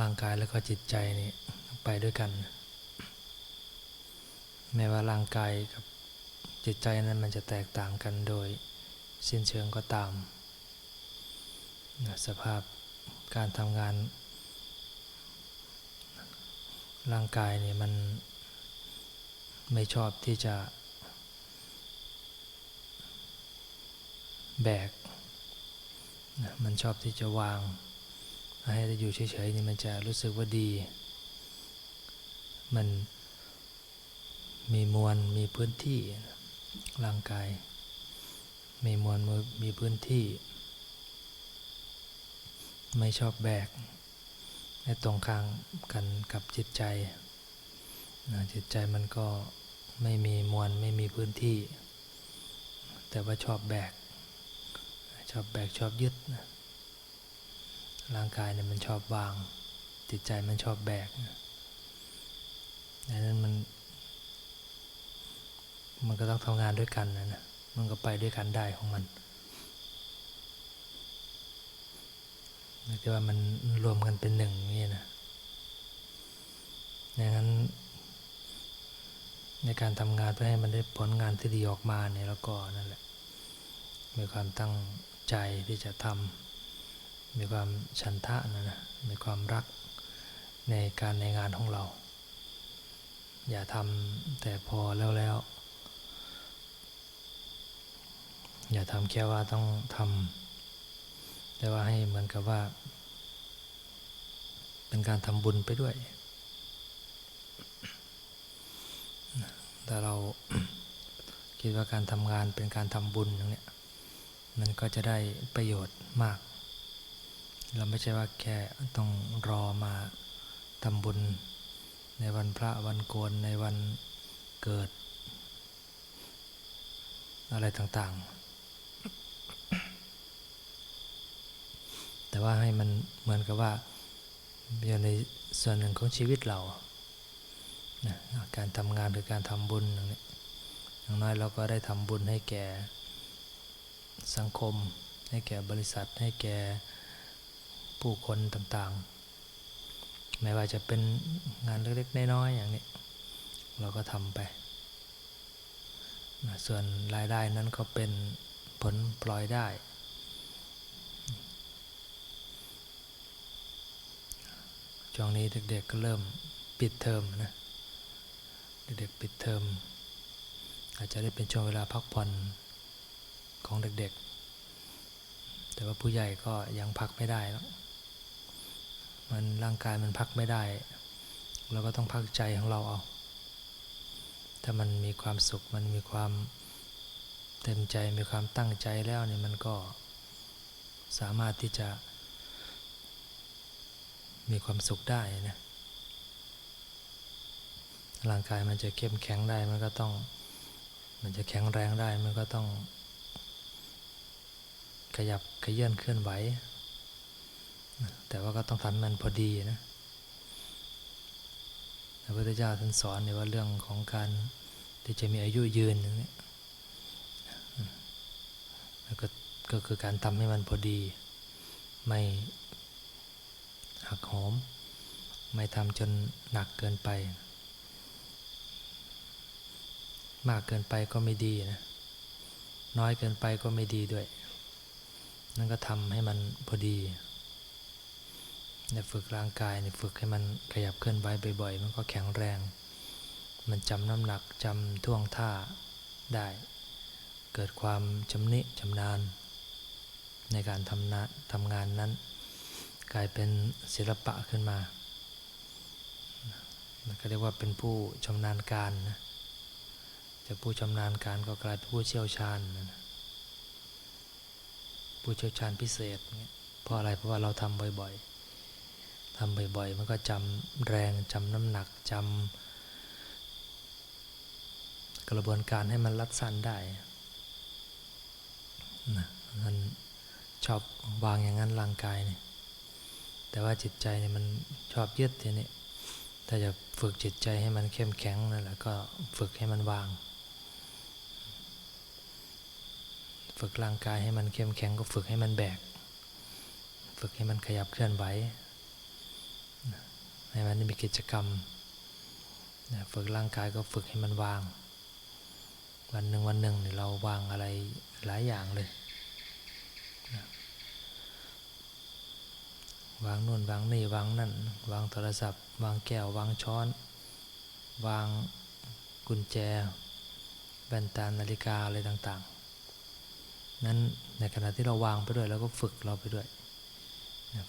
ร่างกายแล้วก็จิตใจนี่ไปด้วยกัน แม้ว่าร่างกายกับจิตใจนั้นมันจะแตกต่างกันโดยสิ้นเชิงก็ตาม สภาพการทำงาน ร่างกายนี่มันไม่ชอบที่จะ แบก มันชอบที่จะวาง ให้ได้อยู่เฉยๆนี่มันจะรู้สึกว่าดี มันมีมวลมีพื้นที่ร่างกาย มีมวลมีพื้นที่ ไม่ชอบแบกในตรงข้างกันกับจิตใจนะจิตใจมันก็ไม่มีมวลไม่มีพื้นที่ แต่ว่าชอบแบก ชอบแบกชอบยึดนะ ร่างกายเนี่ยมันชอบวาง จิตใจมันชอบแบกดังนั้นมัน มันก็ต้องทำงานด้วยกันนะนะมันก็ไปด้วยกันได้ของมันแต่ว่ามันรวมกันเป็นหนึ่งนี่นะดังนั้น ในการทำงานเพื่อให้มันได้ผลงานที่ดีออกมาเนี่ยแล้วก็นั่นแหละมีความตั้งใจที่จะทำ มีความฉันทะนะนะมีความรักในการในงานของเรา อย่าทำแต่พอแล้วแล้ว อย่าทำแค่ว่าต้องทำแต่ว่าให้เหมือนกับว่า เป็นการทำบุญไปด้วย แต่เราคิดว่าการทำงานเป็นการทำบุญอย่างเนี้ยมันก็จะได้ประโยชน์มาก เราไม่ใช่ว่าแค่ต้องรอมาทำบุญ ในวันพระวันโกนในวันเกิด อะไรต่างๆ แต่ว่าให้มันเหมือนกับว่าอยู่ในส่วนหนึ่งของชีวิตเรานะการทำงานหรือการทำบุญอย่างนี้อย่างน้อยเราก็ได้ทำบุญให้แก่สังคม ให้แก่บริษัทให้แก่ ผู้คนต่างๆ ไม่ว่าจะเป็นงานเล็กๆ น้อยๆ อย่างนี้ เราก็ทำไปนะส่วนรายได้นั้นก็เป็นผลปล่อยได้ ช่วงนี้เด็กๆก็เริ่มปิดเทอมนะ เด็กๆปิดเทอมอาจจะได้เป็นช่วงเวลาพักผ่อนของเด็กๆ แต่ว่าผู้ใหญ่ก็ยังพักไม่ได้แล้ว มันร่างกายมันพักไม่ได้ เราก็ต้องพักใจของเราเอา ถ้ามันมีความสุขมันมีความเต็มใจมีความตั้งใจแล้วเนี่ยมันก็สามารถที่จะมีความสุขได้นะร่างกายมันจะเข้มแข็งได้มันก็ต้อง มันจะแข็งแรงได้มันก็ต้อง ขยับขยื่นเคลื่อนไหว แต่ว่าก็ต้องทำมันพอดีนะพระพุทธเจ้าท่านสอนในว่าเรื่องของการที่จะมีอายุยืนนี้แล้วก็ก็คือการทำให้มันพอดี ไม่หักโหม ไม่ทำจนหนักเกินไป มากเกินไปก็ไม่ดีนะ น้อยเกินไปก็ไม่ดีด้วย นั่นก็ทำให้มันพอดี เนี่ยฝึกร่างกายเนี่ยฝึกให้มันขยับเคลื่อนไหวบ่อยๆ มันก็แข็งแรง มันจำน้ำหนักจำท่วงท่าได้ เกิดความชำนิชำนาญ ในการทำนะทำงานนั้น กลายเป็นศิลปะขึ้นมา มันก็เรียกว่าเป็นผู้ชำนาญการนะจะผู้ชำนาญการก็กลายเป็นผู้เชี่ยวชาญนะผู้เชี่ยวชาญพิเศษ เพราะอะไรเพราะว่าเราทำบ่อยๆ ทำบ่อยๆ มันก็จำแรงจำน้ำหนักจำกระบวนการให้มันรัดสั้นได้นะมันชอบวางอย่างนั้นร่างกายเนี่ยแต่ว่าจิตใจเนี่ยมันชอบยึดทีนี้ถ้าจะฝึกจิตใจให้มันเข้มแข็งนั่นแหละก็ฝึกให้มันวาง ฝึกร่างกายให้มันเข้มแข็งก็ฝึกให้มันแบก ฝึกให้มันขยับเคลื่อนไหว ให้มันมีกิจกรรมนะฝึกร่างกายก็ฝึกให้มันวาง วันหนึ่งวันหนึ่งเราวางอะไรหลายอย่างเลยนะวางนู่นวางนี่วางนั่น วางโทรศัพท์ วางแก้ว วางช้อน วางกุญแจแว่นตานาฬิกาอะไรต่างๆ นั้นในขณะที่เราวางไปด้วยเราก็ฝึกเราไปด้วย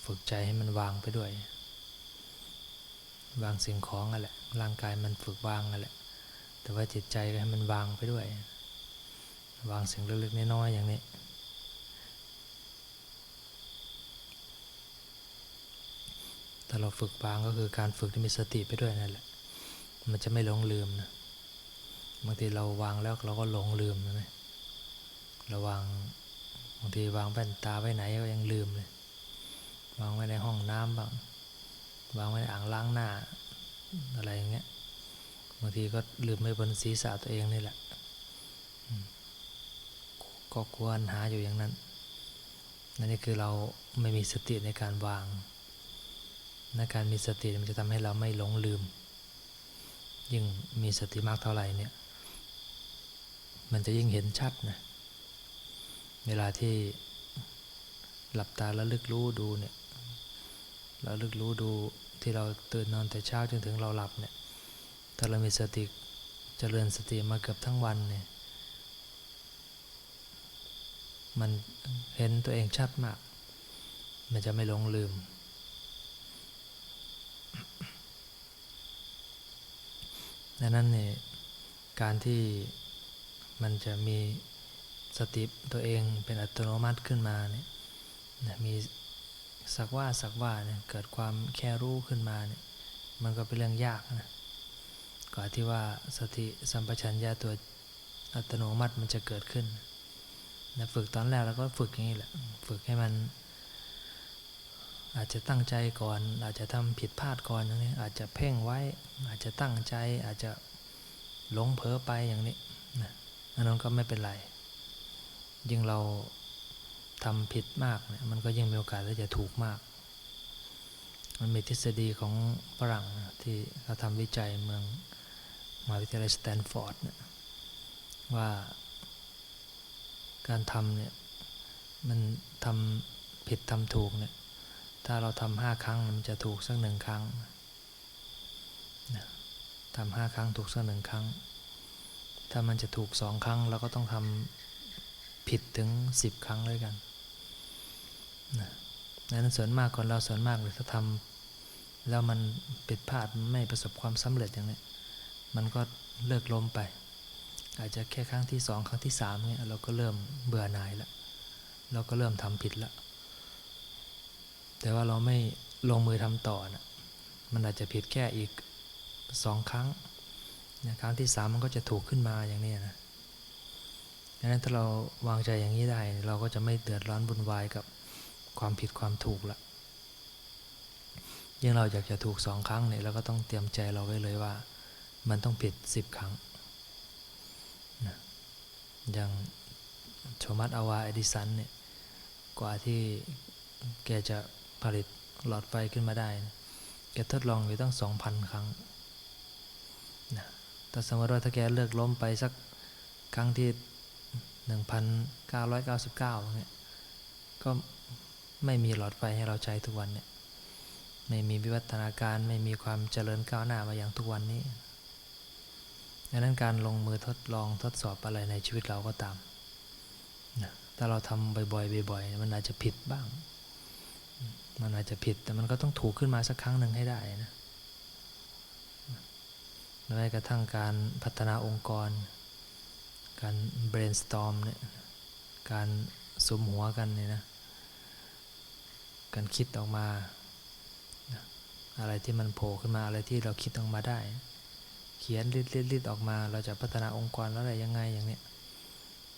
ฝึกใจให้มันวางไปด้วย วางสิ่งของนั่นแหละร่างกายมันฝึกวางนั่นแหละ แต่ว่าจิตใจก็ให้มันวางไปด้วย วางสิ่งเล็กๆน้อยๆอย่างนี้ถ้าเราฝึกวางก็คือการฝึกที่มีสติไปด้วยนั่นแหละ มันจะไม่หลงลืมนะบางทีเราวางแล้วเราก็หลงลืมนะเราวางบางทีวางแว่นตาไว้ไหนก็ยังลืมเลย วางไว้ในห้องน้ำบ้าง วางไว้ในอ่างล้างหน้าอะไรอย่างเงี้ยบางทีก็ลืมไว้บนศีรษะตัวเองนี่แหละก็ควรหาอยู่อย่างนั้นนั่นนี่คือเราไม่มีสติในการวางในการมีสติมันจะทำให้เราไม่หลงลืม ยิ่งมีสติมากเท่าไหร่เนี่ย มันจะยิ่งเห็นชัดนะเวลาที่หลับตาแล้วลึกรู้ดูเนี่ยแล้วลึกรู้ดู ที่เราตื่นนอนแต่เช้าจนถึงเราหลับเนี่ยถ้าเรามีสติเจริญสติมาเกือบทั้งวันเนี่ยมันเห็นตัวเองชัดมาก มันจะไม่หลงลืม ดังนั้นเนี่ยการที่มันจะมีสติตัวเองเป็นอัตโนมัติขึ้นมาเนี่ยมี สักว่าสักว่าเนี่ยเกิดความแค่รู้ขึ้นมาเนี่ยมันก็เป็นเรื่องยากนะก่อนที่ว่าสติสัมปชัญญะตัวอัตโนมัติมันจะเกิดขึ้นนะฝึกตอนแรกเราก็ฝึกอย่างนี้แหละฝึกให้มัน อาจจะตั้งใจก่อน อาจจะทำผิดพลาดก่อนอย่างนี้อาจจะเพ่งไว้ อาจจะตั้งใจ อาจจะหลงเผลอไปอย่างนี้นะอันนั้นก็ไม่เป็นไรยิ่งเรา ทำผิดมากเนี่ยมันก็ยิ่งมีโอกาสที่จะถูกมาก มันมีทฤษฎีของฝรั่งที่เขาทำวิจัยเมืองมหาวิทยาลัยสแตนฟอร์ดเนี่ยว่าการทำเนี่ยมันทำผิดทำถูกเนี่ยถ้าเราทำห้าครั้งมันจะถูกสักหนึ่งครั้งทำห้าครั้งถูกสักหนึ่งครั้ง ถ้ามันจะถูกสองครั้งเราก็ต้องทำผิดถึงสิบครั้งเลยกัน นะนั้นส่วนมากคนเราส่วนมากเลยถ้าทำแล้วมันผิดพลาดไม่ประสบความสำเร็จอย่างนี้มันก็เลิกล้มไป อาจจะแค่ครั้งที่สองครั้งที่สามเนี่ยเราก็เริ่มเบื่อหน่ายแล้วเราก็เริ่มทำผิดแล้วแต่ว่าเราไม่ลงมือทำต่อนะมันอาจจะผิดแค่อีกสองครั้งนะครั้งที่สามมันก็จะถูกขึ้นมาอย่างนี้นะดังนั้นถ้าเราวางใจอย่างนี้ได้ เราก็จะไม่เดือดร้อนบุญวายกับ ความผิดความถูกละยิ่งเราอยากจะถูกสองครั้งเนี่ยเราก็ต้องเตรียมใจเราไว้เลยว่า มันต้องผิดสิบครั้งนะอย่างโชมัสอาวาเอดิสันเนี่ยกว่าที่แกจะผลิตหลอดไฟขึ้นมาได้นะแกทดลองอยู่ตั้งสองพันครั้งนะแต่สมมติว่าถ้าแกเลิกล้มไปสักครั้งที่หนึ่งพันเก้าร้อยเก้าสิบเก้าเนี่ยก็ ไม่มีหลอดไฟให้เราใช้ทุกวันเนี่ย ไม่มีวิวัฒนาการไม่มีความเจริญก้าวหน้ามาอย่างทุกวันนี้ดังนั้นการลงมือทดลองทดสอบอะไรในชีวิตเราก็ตามนะถ้าเราทำบ่อยๆบ่อยๆมันอาจจะผิดบ้าง มันอาจจะผิดแต่มันก็ต้องถูกขึ้นมาสักครั้งหนึ่งให้ได้นะแม้กระทั่งการพัฒนาองค์กร การ brainstorm เนี่ย การสมหัวกันเนี่ยนะ การคิดออกมา อะไรที่มันโผล่ขึ้นมาอะไรที่เราคิดออกมาได้ เขียนลิดลิดลิดออกมา เราจะพัฒนาองค์กรแล้วอะไรยังไงอย่างเนี้ย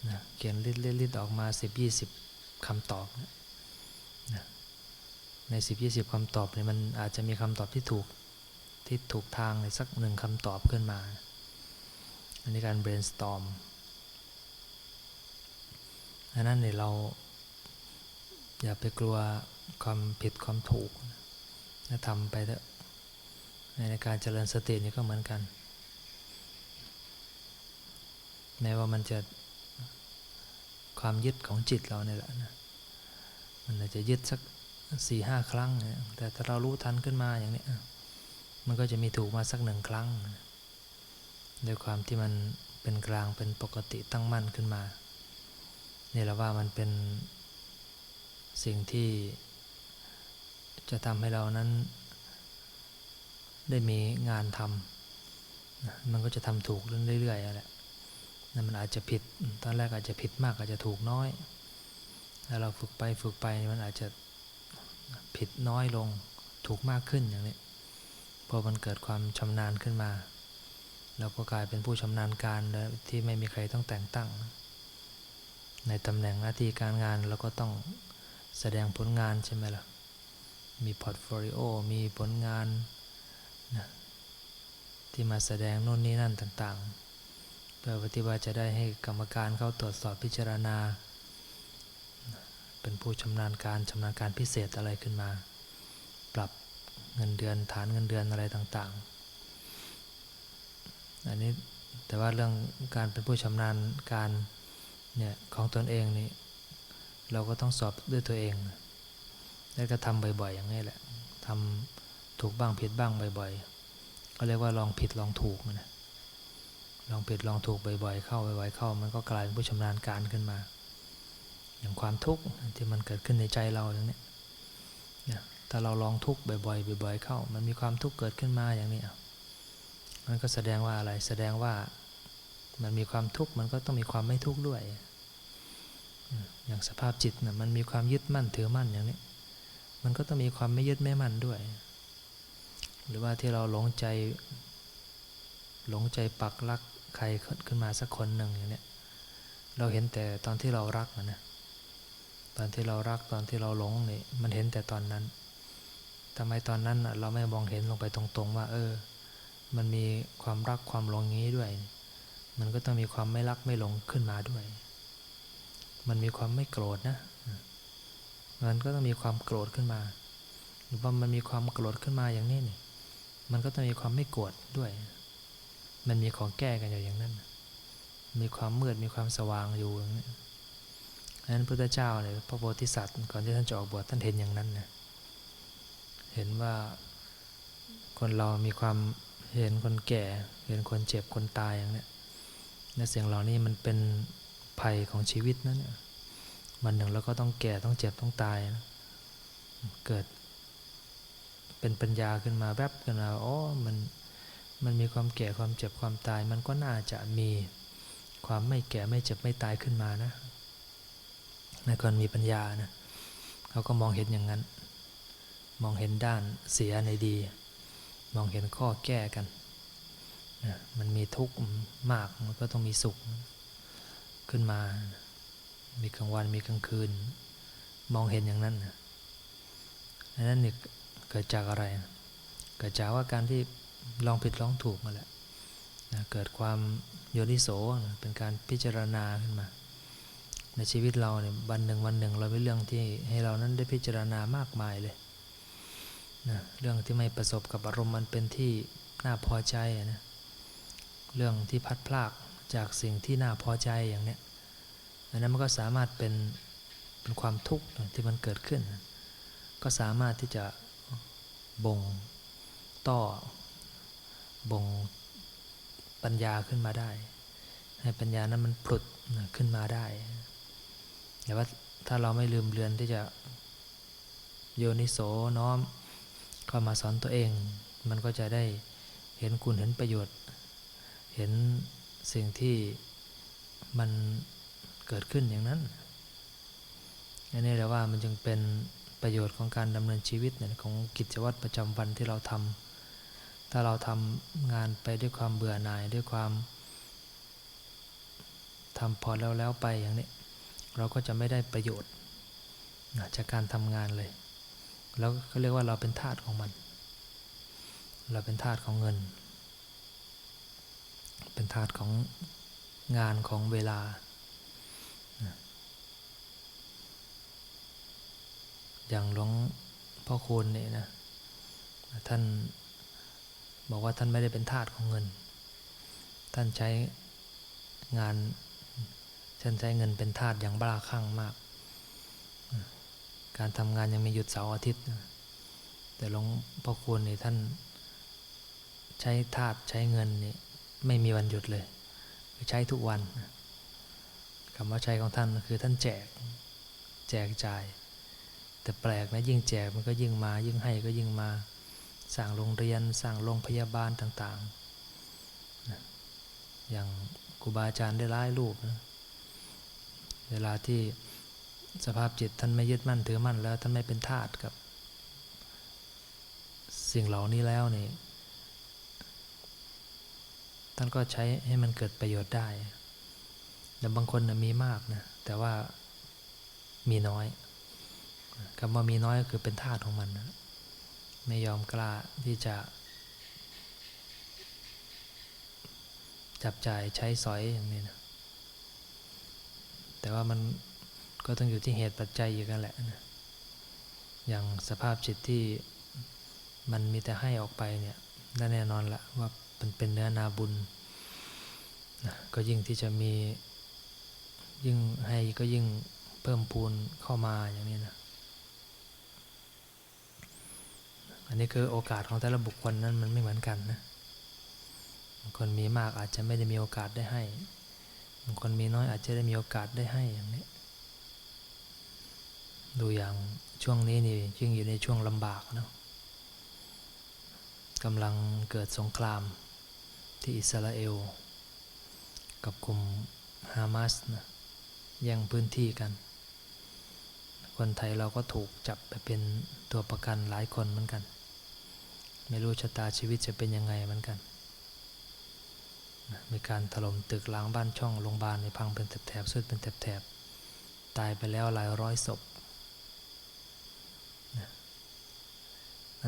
นะเขียนลิดลิดลิดออกมาสิบยี่สิบคำตอบนะในสิบยี่สิบคำตอบเนี่ยมันอาจจะมีคำตอบที่ถูกที่ถูกทางในสักหนึ่งคำตอบขึ้นมา อันนี้การ brainstorm อันนั้นเนี่ยเราอย่าไปกลัว ความผิดความถูกนะทำไปเถอะในการเจริญสตินี่ก็เหมือนกัน แม้ว่ามันจะความยึดของจิตเราเนี่ยแหละนะมันอาจจะยึดสักสี่ห้าครั้ง แต่ถ้าเรารู้ทันขึ้นมาอย่างนี้มันก็จะมีถูกมาสักหนึ่งครั้งด้วยความที่มันเป็นกลางเป็นปกติตั้งมั่นขึ้นมาเนี่แหละว่ามันเป็นสิ่งที่ จะทำให้เรานั้น ได้มีงานทำมันก็จะทำถูกเรื่อยๆแหละนั่นมันอาจจะผิดตอนแรกอาจจะผิดมากอาจจะถูกน้อย แล้วเราฝึกไปฝึกไปมันอาจจะผิดน้อยลงถูกมากขึ้นอย่างนี้พอมันเกิดความชำนาญขึ้นมา เราก็กลายเป็นผู้ชำนาญการที่ไม่มีใครต้องแต่งตั้ง ในตำแหน่งหน้าที่การงานเราก็ต้องแสดงผลงานใช่ไหมล่ะ มีพอร์ตโฟลิโอ มีผลงานนะที่มาแสดงโน่นนี่นั่นต่างๆ เพื่อปฏิบัติจะได้ให้กรรมการเข้าตรวจสอบพิจารณา เป็นผู้ชำนาญการชำนาญการพิเศษอะไรขึ้นมา ปรับเงินเดือนฐานเงินเดือนอะไรต่างๆ อันนี้แต่ว่าเรื่องการเป็นผู้ชำนาญการเนี่ยของตนเองนี่เราก็ต้องสอบด้วยตัวเอง แล้วก็ทำบ่อยๆ อย่างนี้แหละทำถูกบ้างผิดบ้างบ่อยๆก็เรียกว่าลองผิดลองถูกนะลองผิดลองถูกบ่อยๆ เข้าบ่อยๆเข้า มันก็กลายเป็นผู้ชำนาญการขึ้นมา อย่างความทุกข์ที่มันเกิดขึ้นในใจเราอย่างนี้ถ้าเราลองทุกข์บ่อยๆบ่อยๆ เข้า มันมีความทุกข์เกิดขึ้นมาอย่างนี้มันก็แสดงว่าอะไรแสดงว่ามันมีความทุกข์มันก็ต้องมีความไม่ทุกข์ด้วย อย่างสภาพจิตนะ่ะมันมีความยึดมั่นถือมั่นอย่างนี้ มันก็ต้องมีความไม่ยึดไม่มั่นด้วย หรือว่าที่เราหลงใจ หลงใจปักรักใครขึ้นมาสักคนหนึ่งอย่างเนี้ยเราเห็นแต่ตอนที่เรารักนะตอนที่เรารักตอนที่เราหลงนี่มันเห็นแต่ตอนนั้นทำไมตอนนั้นเราไม่มองเห็นลงไปตรงๆว่า เออ มันมีความรักความหลงงี้ด้วย มันก็ต้องมีความไม่รักไม่หลงขึ้นมาด้วย มันมีความไม่โกรธนะ มันก็ต้องมีความโกรธขึ้นมา หรือว่ามันมีความโกรธขึ้นมาอย่างนี้นี่ มันก็ต้องมีความไม่โกรธด้วย มันมีของแก้กันอยู่อย่างนั้น มีความมืดมีความสว่างอยู่อย่างนี้อันนั้นพระพุทธเจ้าเนี่ยพระโพธิสัตว์ก่อนที่ท่านจะออกบวชท่านเห็นอย่างนั้นนะเห็นว่าคนเรามีความเห็นคนแก่ เห็นคนเจ็บคนตายอย่างนี้และเสียงเหล่านี้มันเป็นภัยของชีวิตนั้น มันหนึ่งเราก็ต้องแก่ต้องเจ็บต้องตายนะเกิด เป็นปัญญาขึ้นมาแวบขึ้นมาอ๋อมันมันมีความแก่ความเจ็บความตาย มันก็น่าจะมีความไม่แก่ไม่เจ็บไม่ตายขึ้นมานะในคนมีปัญญานะเขาก็มองเห็นอย่างนั้น มองเห็นด้านเสียในดี มองเห็นข้อแก้กันมันมีทุกข์มากมันก็ต้องมีสุขขึ้นมา มีกลางวันมีกลางคืน มองเห็นอย่างนั้นนะอันนั้นนี่เกิดจากอะไร เกิดจากว่าการที่ลองผิดลองถูกมาแหละเกิดความโยนิโสเป็นการพิจารณาขึ้นมา ในชีวิตเราเนี่ยวันหนึ่งวันหนึ่งเราเป็นเรื่องที่ให้เรานั้นได้พิจารณามากมายเลยนะเรื่องที่ไม่ประสบกับอารมณ์มันเป็นที่น่าพอใจนะเรื่องที่พัดพลากจากสิ่งที่น่าพอใจอย่างเนี้ย อันนั้นมันก็สามารถเป็นเป็นความทุกข์ที่มันเกิดขึ้น ก็สามารถที่จะบ่งต่อบ่งปัญญาขึ้นมาได้ ให้ปัญญานั้นมันปลุดขึ้นมาได้ แต่ว่าถ้าเราไม่ลืมเลือนที่จะโยนิโสน้อมเข้ามาสอนตัวเอง มันก็จะได้เห็นคุณเห็นประโยชน์ เห็นสิ่งที่มัน เกิดขึ้นอย่างนั้นอันนี้แหละว่ามันจึงเป็นประโยชน์ของการดำเนินชีวิตเนี่ยของกิจวัตรประจำวันที่เราทำถ้าเราทำงานไปด้วยความเบื่อหน่ายด้วยความทำพอแล้วแล้วไปอย่างนี้ เราก็จะไม่ได้ประโยชน์จากการทำงานเลย แล้วก็เรียกว่าเราเป็นทาสของมัน เราเป็นทาสของเงิน เป็นธาตุของงานของเวลา อย่างหลวงพ่อคูณเนี่ยนะ ท่านบอกว่าท่านไม่ได้เป็นทาสของเงิน ท่านใช้งานท่านใช้เงินเป็นทาสอย่างบ้าคลั่งมาก การทำงานยังมีหยุดเสาร์อาทิตย์ แต่หลวงพ่อคูณนี่ท่านใช้ทาสใช้เงินนี่ไม่มีวันหยุดเลยใช้ทุกวันคำว่าใช้ของท่านคือท่านแจก แจกจ่าย แต่แปลกนะยิ่งแจกมันก็ยิ่งมา ยิ่งให้ก็ยิ่งมาสร้างโรงเรียนสร้างโรงพยาบาลต่างๆนะอย่างครูบาอาจารย์ได้ร้ายรูปนะเวลาที่สภาพจิตท่านไม่ยึดมั่นถือมั่นแล้วท่านไม่เป็นทาสกับ สิ่งเหล่านี้แล้วนี่ท่านก็ใช้ให้มันเกิดประโยชน์ได้แต่บางคนนะมีมากนะแต่ว่ามีน้อย คำว่ามีน้อยก็คือเป็นทาสของมันนะไม่ยอมกล้าที่จะ จับจ่ายใช้สอยอย่างนี้นะแต่ว่ามันก็ต้องอยู่ที่เหตุปัจจัยอยู่กันแหละนะอย่างสภาพจิตที่มันมีแต่ให้ออกไปเนี่ยแน่นอนละว่ามันเป็นเนื้อนาบุญนะก็ยิ่งที่จะมียิ่งให้ก็ยิ่งเพิ่มพูนเข้ามาอย่างนี้นะ อันนี้คือโอกาสของแต่ละบุคคลนั้นมันไม่เหมือนกันนะบางคนมีมากอาจจะไม่ได้มีโอกาสได้ให้บางคนมีน้อยอาจจะได้มีโอกาสได้ให้อย่างนี้ ดูอย่างช่วงนี้นี่ยิ่งอยู่ในช่วงลำบากเนาะกำลังเกิดสงครามที่อิสราเอล กับกลุ่มฮามาสนะแย่งพื้นที่กัน คนไทยเราก็ถูกจับไปเป็นตัวประกันหลายคนเหมือนกัน ไม่รู้ชะตาชีวิตจะเป็นยังไงเหมือนกัน มีการถล่มตึกล้างบ้านช่องโรงพยาบาลในพังเป็นแถบๆสุดเป็นแถบๆตายไปแล้วหลายร้อยศพ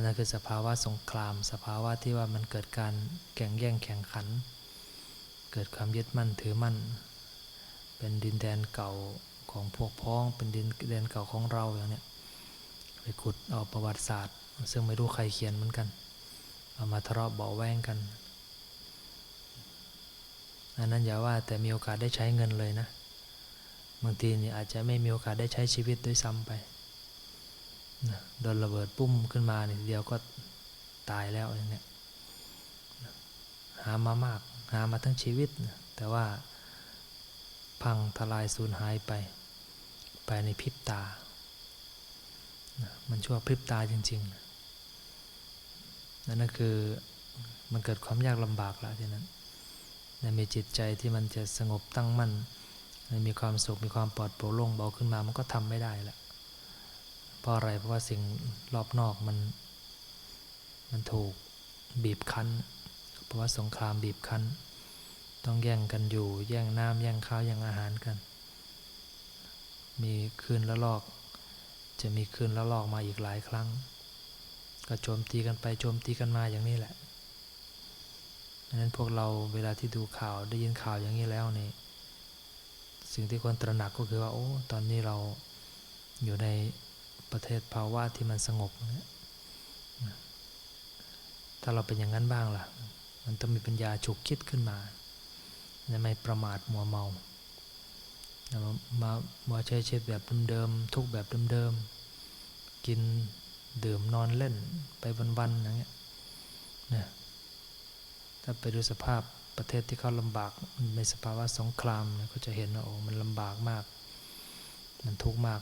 นั่นคือสภาวะสงคราม สภาวะที่ว่ามันเกิดการแข่งแย่งแข่งขัน เกิดความยึดมั่นถือมั่น เป็นดินแดนเก่า ของพวกพ้องเป็นดินแดนเก่าของเราอย่างเนี้ยไปขุดเอาประวัติศาสตร์ ซึ่งไม่รู้ใครเขียนเหมือนกันเอามาทะเลาะเบาแวงกันอันนั้นอย่าว่าแต่มีโอกาสได้ใช้เงินเลยนะบางทีนี่อาจจะไม่มีโอกาสได้ใช้ชีวิตด้วยซ้ำไปโดนระเบิดปุ้มขึ้นมาเนี่ยเดียวก็ตายแล้วอย่างเนี้ยหามามากหามาทั้งชีวิต แต่ว่า พังทลายสูญหายไป ไปในพริบตา มันชั่วพริบตาจริงๆ นั่นก็คือมันเกิดความยากลำบากแล้วทีนั้นมีจิตใจที่มันจะสงบตั้งมั่น มีความสุขมีความปลอดโปร่งโล่งเบาขึ้นมามันก็ทำไม่ได้ละเพราะอะไรเพราะว่าสิ่งรอบนอกมันมันถูกบีบคั้น เพราะว่าสงครามบีบคั้น ต้องแย่งกันอยู่ แย่งน้ำแย่งข้าวแย่งอาหารกัน มีคืนละลอก จะมีคืนละลอกมาอีกหลายครั้ง ก็โจมตีกันไปโจมตีกันมาอย่างนี้แหละดังนั้นพวกเราเวลาที่ดูข่าวได้ยินข่าวอย่างนี้แล้วนี่สิ่งที่ควรตระหนักก็คือว่าโอ้ตอนนี้เราอยู่ในประเทศภาวะที่มันสงบถ้าเราเป็นอย่างนั้นบ้างล่ะ มันต้องมีปัญญาฉุกคิดขึ้นมา ไม่ประมาทมัวเมามามาใช้ชีวิตแบบเดิมๆทุกแบบเดิมๆกินดื่มนอนเล่นไปวันๆอย่างเงี้ยนะถ้าไปดูสภาพประเทศที่เขาลำบากในสภาวะสงครามก็จะเห็นว่าโอ้มันลำบากมาก มันทุกข์มาก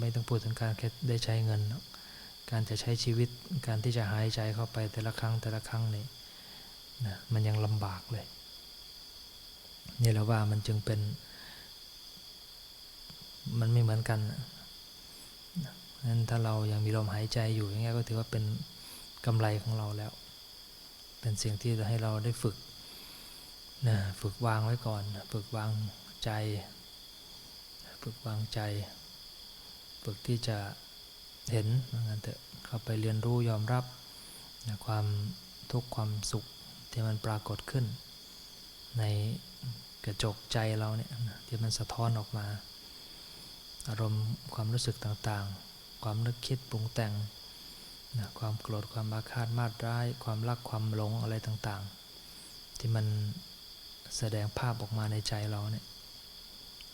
ไม่ต้องพูดถึงการแค่ได้ใช้เงิน การจะใช้ชีวิตการที่จะหายใจเข้าไปแต่ละครั้งแต่ละครั้งนี่นะมันยังลำบากเลย นี่แหละว่ามันจึงเป็น มันไม่เหมือนกันนั้นถ้าเรายังมีลมหายใจอยู่อย่างเงี้ยก็ถือว่าเป็นกำไรของเราแล้ว เป็นสิ่งที่จะให้เราได้ฝึกนะฝึกวางไว้ก่อน ฝึกวางใจ ฝึกวางใจ ฝึกที่จะเห็นงั้นเถอะเข้าไปเรียนรู้ยอมรับนะความทุกข์ความสุขที่มันปรากฏขึ้น ในกระจกใจเราเนี่ยที่มันสะท้อนออกมา อารมณ์ความรู้สึกต่างๆ ความนึกคิดปรุงแต่งนะความโกรธความอาฆาตมาดร้าย ความรักความหลงอะไรต่างๆ ที่มันแสดงภาพออกมาในใจเราเนี่ย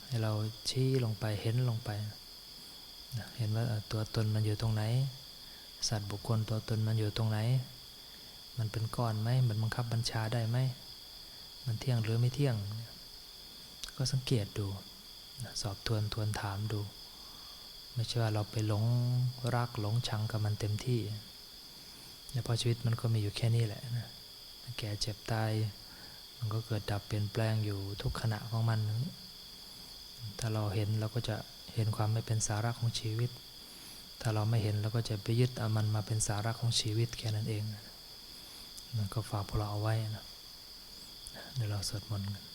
ให้เราชี้ลงไปเห็นลงไปนะเห็นว่าตัวตนมันอยู่ตรงไหน สัตว์บุคคลตัวตนมันอยู่ตรงไหน มันเป็นก้อนไหมมันบังคับบัญชาได้ไหม มันเที่ยงหรือไม่เที่ยง ก็สังเกตดู สอบทวนทวนถามดู ไม่ใช่ว่าเราไปหลงรักหลงชังกับมันเต็มที่นะเพราะชีวิตมันก็มีอยู่แค่นี้แหละนะแก่เจ็บตาย มันก็เกิดดับเปลี่ยนแปลงอยู่ทุกขณะของมัน ถ้าเราเห็นเราก็จะเห็นความไม่เป็นสาระของชีวิต ถ้าเราไม่เห็นเราก็จะไปยึดเอามันมาเป็นสาระของชีวิตแค่นั้นเอง มันก็ฝากพวกเราเอาไว้นะ เดี๋ยวเราสวดมนต์กัน